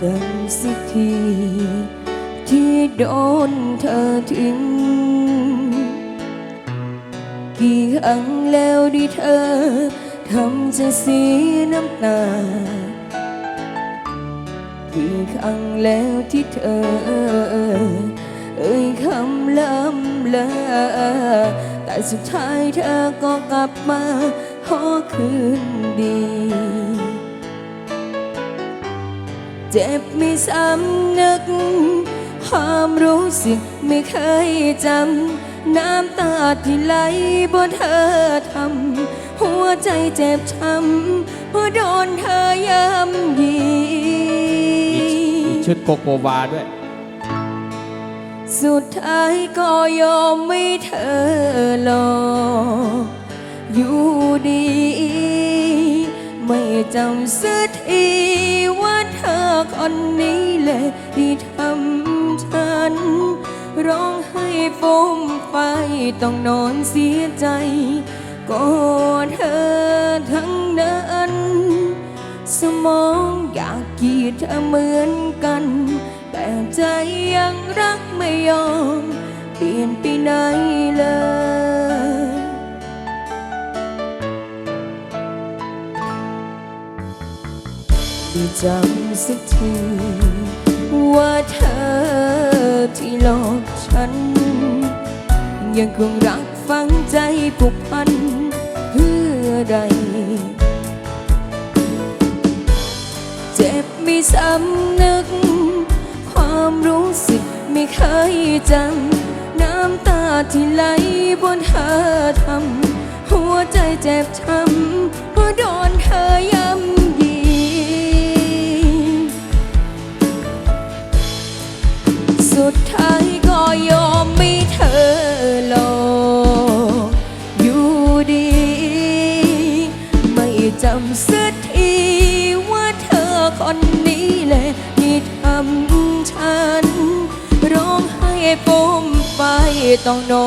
จำสิทีที่โดนเธอทิ้ง กี่ครั้งแล้วที่เธอทำใจเสียน้ำตา กี่ครั้งแล้วที่เธอ เอ่ยคำล้ำเลอแต่สุดท้ายเธอก็กลับมาขอคืนดี เจ็บไม่ซ้ำนึก ความรู้สึกไม่เคยจำ น้ำตาที่ไหลบนเธอทำ หัวใจเจ็บช้ำเพราะโดนเธอย้ำยีมีชุดโกโกวาด้วย สุดท้ายก็ยอมไม่เธอหลอกอยู่ดี ไม่จำสักทีว่าเธอคนนี้แหละที่ทำฉัน ร้องให้ฟมไฟต้องนอนเสียใจก็เธอทั้งนั้นสมองอยากกีดเธอเหมือนกัน แต่ใจยังรักไม่ยอม เปลี่ยนไปไหนเลย ได้จำสักที ว่าเธอที่หลอกฉัน ยังคงรักฝังใจผูกพันเพื่อใด เจ็บไม่ซ้ำนึก ความรู้สึกไม่เคยจำน้ำตาที่ไหลบนเธอทำหัวใจเจ็บช้ำ ต้อ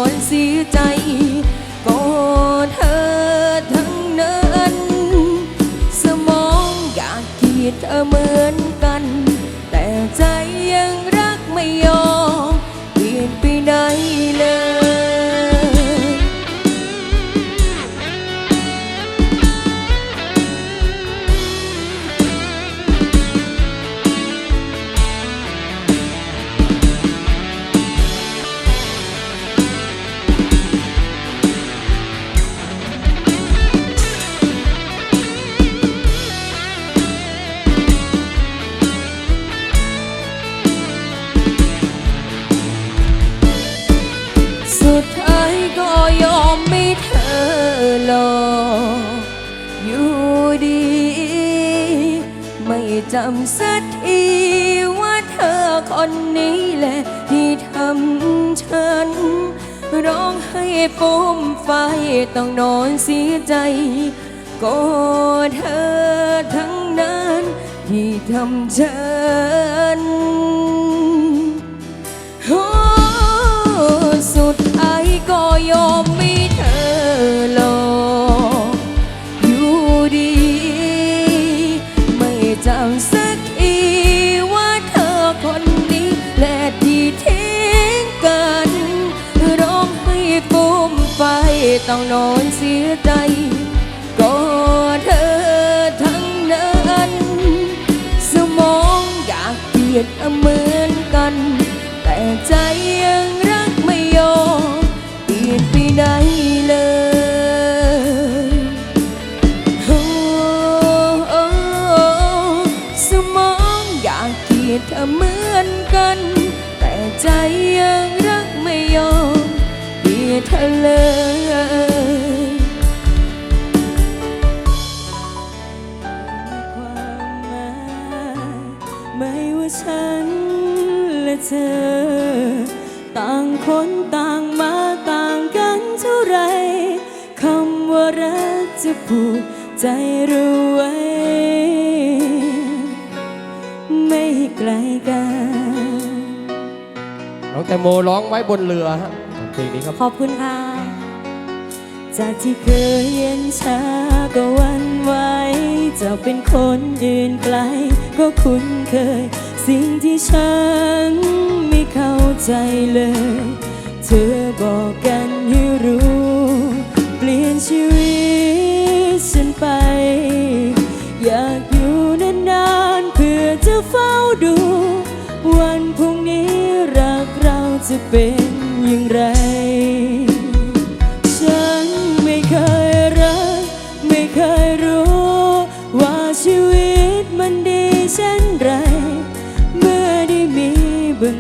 ำสักทีว่าเธอคนนี้แหละที่ทำฉัน ร้องให้ปมไฟต้องนอนเสียใจ ก็เธอทั้งนั้นที่ทำฉันโอ้สุดท้ายก็ยอมไม่เธอหลอก ต้องนอนเสียใจก็เธอทั้งนั้น สมองอยากเกลียดเหมือนกัน แต่ใจยังรักไม่ยอมเปลี่ยนไปไหนเลยโอ้สมองอยากเกลียดเธอเหมือนกัน แต่ใจยังรักไม่ยอมเปลี่ยนเธอเลย เธอ ต่างคนต่างมาต่างกันเท่าไรคำว่ารักจะผูกใจเราไว้ ไม่ไกลกัน น้องแตงโมร้องไว้บนเรือฮะเพลงนี้ครับ ขอบคุณค่ะ จากที่เคยเย็นชาก็หวันไหวจะเป็นคนอื่นไกล ก็คุ้นเคย สิ่งที่ฉันไม่เข้าใจเลย เธอบอกกันให้รู้ เปลี่ยนชีวิตฉันไป อยากอยู่นานๆเพื่อจะเฝ้าดู วันพรุ่งนี้รักเราจะเป็นอย่างไร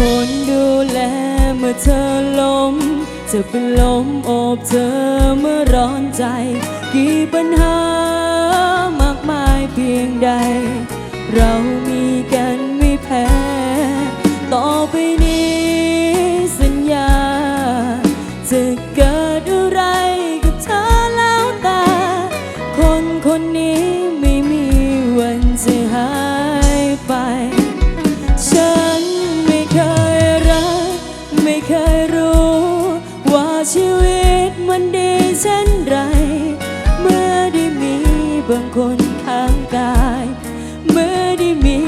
คนดูแลเมื่อเธอล้มจะเป็นลมโอบเธอเมื่อร้อนใจ กี่ปัญหามากมายเพียงใด เรามี บางคนข้างกาย เมื่อได้มี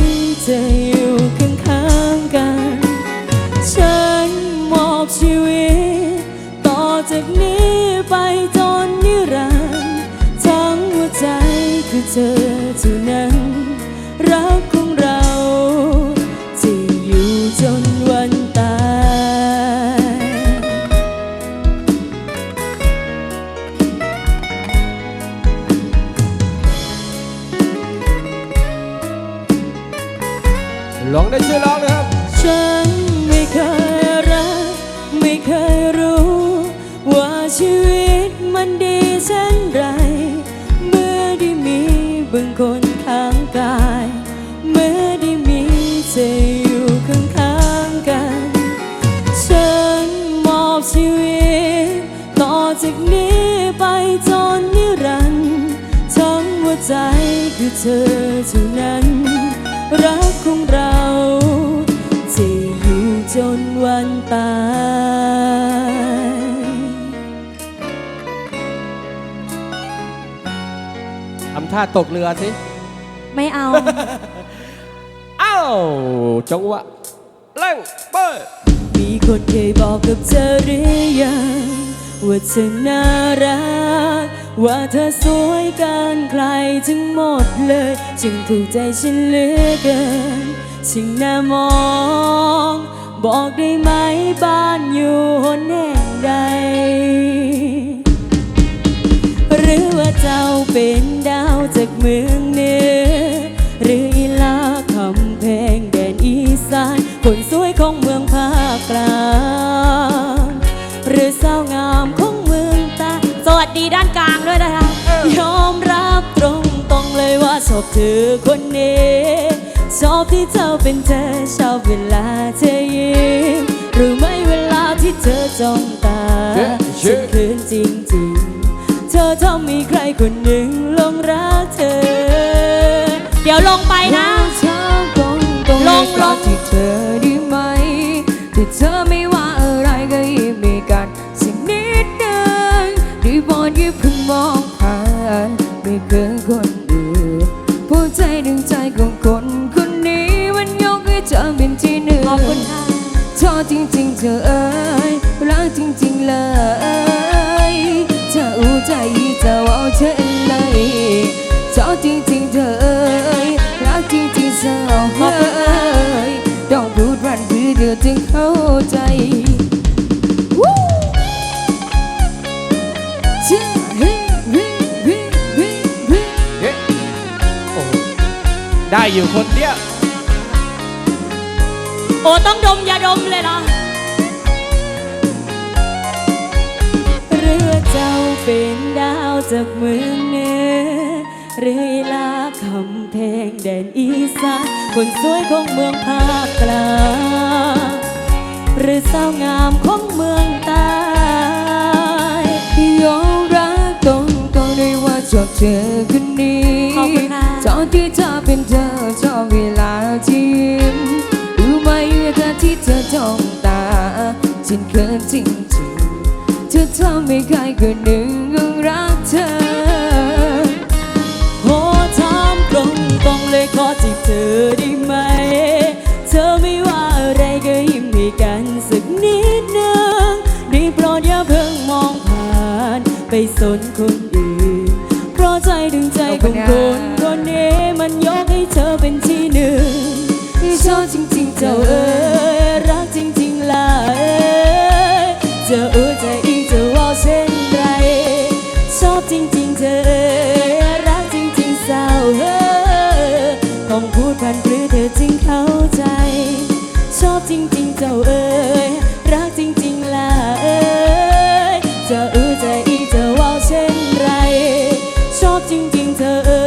เธออยู่ข้างๆกัน ฉันมอบชีวิต ร้องได้ช่วยร้องนะครับ ฉันไม่เคยรัก ไม่เคยรู้ ว่าชีวิตมันดีเช่นไร เมื่อได้มีบางคนข้างกาย เมื่อได้มีเธออยู่ข้างๆกัน ฉันมอบชีวิต ต่อจากนี้ไปจนนิรันดร์ทั้งหัวใจคือเธอเท่านั้น รักของเราจะอยู่จนวันตายทำท่าตกเรือสิ ไม่เอาอ้าวจังหวะเร่งเปิดมีคนเคยบอกกับเธอหรือยังว่าเธอน่ารัก ว่าเธอสวยเกันใครจึงหมดเลย จึงถูกใจฉันเหลือเกินชิงน่ามอง บอกได้ไหมบ้านอยู่หนแห่งใด หรือว่าเจ้าเป็นดาวจากเมืองเหนือ วัสดีด้านกลางด้วยนะคะยอมรับตรงตรงๆเลยว่าชอบเธอคนนี้ชอบที่เธอเป็นเธอชอบเวลาเธอยิ้มหรือไม่เวลาที่เธอจ้องตาเย้เย้ฉันเขินจริงๆ เธอทำมีใครคนหนึ่งหลงรักเธอ เดี๋ยวลงไปนะเธอตรงตรงลงลงที่เธอได้ไหมที่เธอไม่ ได้อยู่คนเดียวโอ้ต้องดมยาดมเลยเหรอหรือเจ้าเป็นดาวจากเมืองเหนือหรือลาคคำเพลงแดนอีสานคนสวยของเมืองภาคกลางหรือสาวงามของเมืองใต้ยอมรับตรงตรงได้ว่าชอบเธอ ฉันเขินจริงๆเธอทำให้ใครคนหนึ่งรักเธอโหถามตรงตรงๆเลยขอจีบเธอได้ไหม เธอไม่ว่าอะไรก็ยิ้มให้กันสักนิดนึงได้โปรดอย่าเพิ่งมองผ่านไปสนคนอื่น เพราะใจถึงใจของคนคนนี้มันยกให้เธอเป็นที่หนึ่งชอบจริงๆเจ้าเอ๋ย จึงเข้าใจ ชอบจริงๆเจ้าเอ๋ยรักจริงๆล่ะเอ๋ยจะอ๋ยใจอีจะว่าเช่นไร ชอบจริงๆเธอเอ๋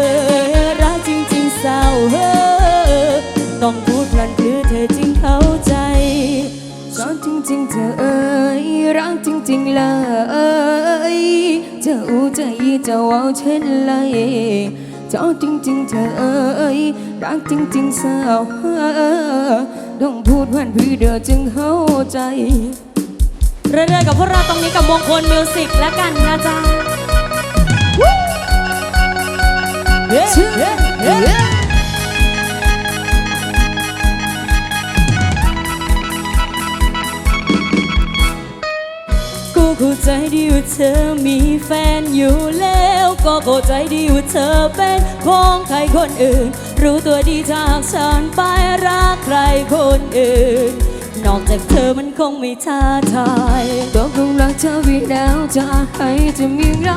ยรักจริงๆสาวเอ๋ยต้องพูดพลันหรือเธอจึงเข้าใจ ชอบจริงๆเธอเอ่ยรักจริงๆเลยเธออู้ใจจะเอาเช่นไร จ้าจริง ๆ เธอเอ้ยรักจริง ๆ สาวต้องพูดวันพี่เดอจึงเข้าใจ เรื่อยๆกับพวกเราตรงนี้กับมงคลมิวสิกแล้วกันนะจ๊ะเย้เเย้กูเข้าใจดีว่าเธอมีแฟนอยู่แล้ว ก็เข้าใจดีว่าเธอเป็นของใครคนอื่น รู้ตัวดีถ้าหากฉันไปรักใครคนอื่น นอกจากเธอมันคงไม่ท้าทายตกลงรักเธอวิแล้วจะให้จะมีไร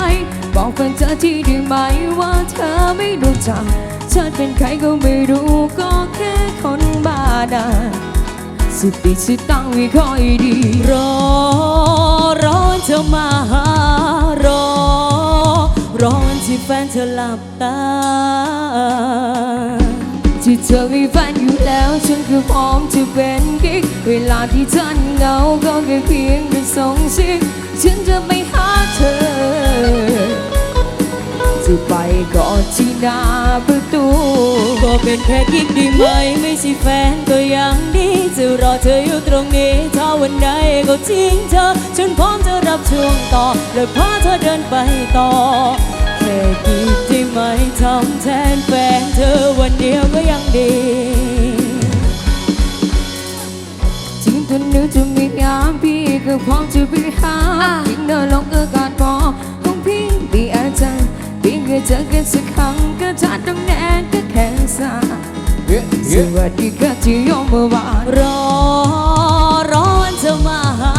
บอกแฟนเธอที่ได้ไหมว่าเธอไม่รู้จักฉันเป็นใครก็ไม่รู้ก็แค่คนบ้าดาสติสตั้งไม่ค่อยดีรอ เธอมาหารอ รอวันที่แฟนเธอหลับตา ที่เธอมีแฟนอยู่แล้วฉันคือพร้อมจะเป็นกิ๊กเวลาที่ฉันเหงาก็แค่เพียงเป็นสองซิกฉันจะไปหาเธอ จะไปกอดที่หน้าประตู ก็เป็นแค่กิ๊กดีไหม ไม่ใช่แฟนก็ยังดี จะรอเธออยู่ตรงนี้ ถ้าวันใดก็ทิ้งเธอ ฉันพร้อมจะรับช่วงต่อ และพาเธอเดินไปต่อแค่ พี่ก็เจอกันสักครั้งก็ชัดตรงแน่ก็แค่สาสวัสดีค่ะที่ยอมเมื่อวานรอ รอวันเธอมาหา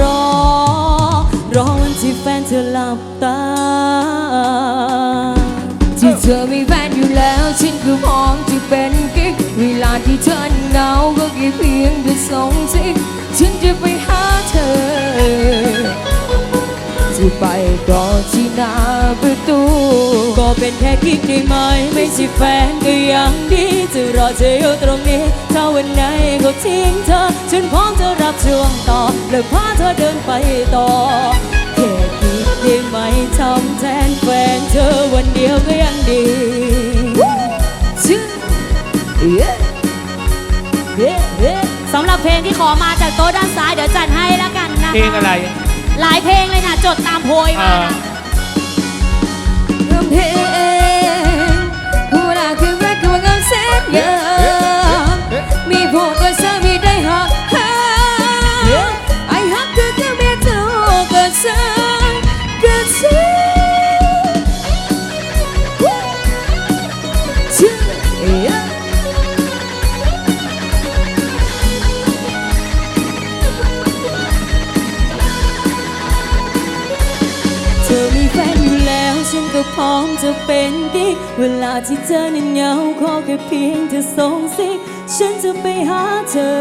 รอ รอวันที่แฟนเธอหลับตา ที่เธอมีแฟนอยู่แล้วฉันคือพร้อมจะเป็นกิ๊กเวลาที่เธอเหงาก็แค่เพียงแต่ส่งซิฉันจะไปหาเธอ จะไปกอดที่หน้าประตู ก็เป็นแค่กิ๊กได้ไหม ไม่ใช่แฟนก็ยังดี จะรอเธออยู่ตรงนี้ ถ้าวันไหนก็ทิ้งเธอ ฉันพร้อมจะรับช่วงต่อ และพาเธอเดินไปต่อแค่กิ๊กได้ไหมทำแทนแฟนเธอวันเดียวก็ยังดีชื่อเย้เย้เย้สำหรับเพลงที่ขอมาจากโต๊ะด้านซ้ายเดี๋ยวจัดให้แล้วกันนะคะเพลงอะไร หลายเพลงเลยนะจดตามโพยมานะเริ่มเพลงผู้รักคือรักคือเงินแสนเยอะ เวลาที่เธอนั้นเหงาขอแค่เพียงเธอส่งสิ ฉันจะไปหาเธอ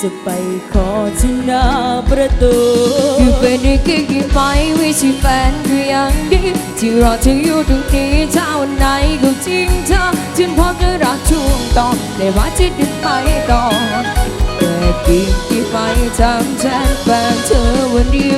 จะไปขอที่หน้าประตูอยู่เป็นได้กี่กี่ไปไม่ใช่แฟนก็ยังดี ที่รอเธออยู่ตรงนี้ถ้าวันไหนก็จริงเธอฉันพร้อมจะรักช่วงต่อในว่าที่ดินไปต่อแต่กี่กี่ไปทำแทนแฟนเธอวันนี้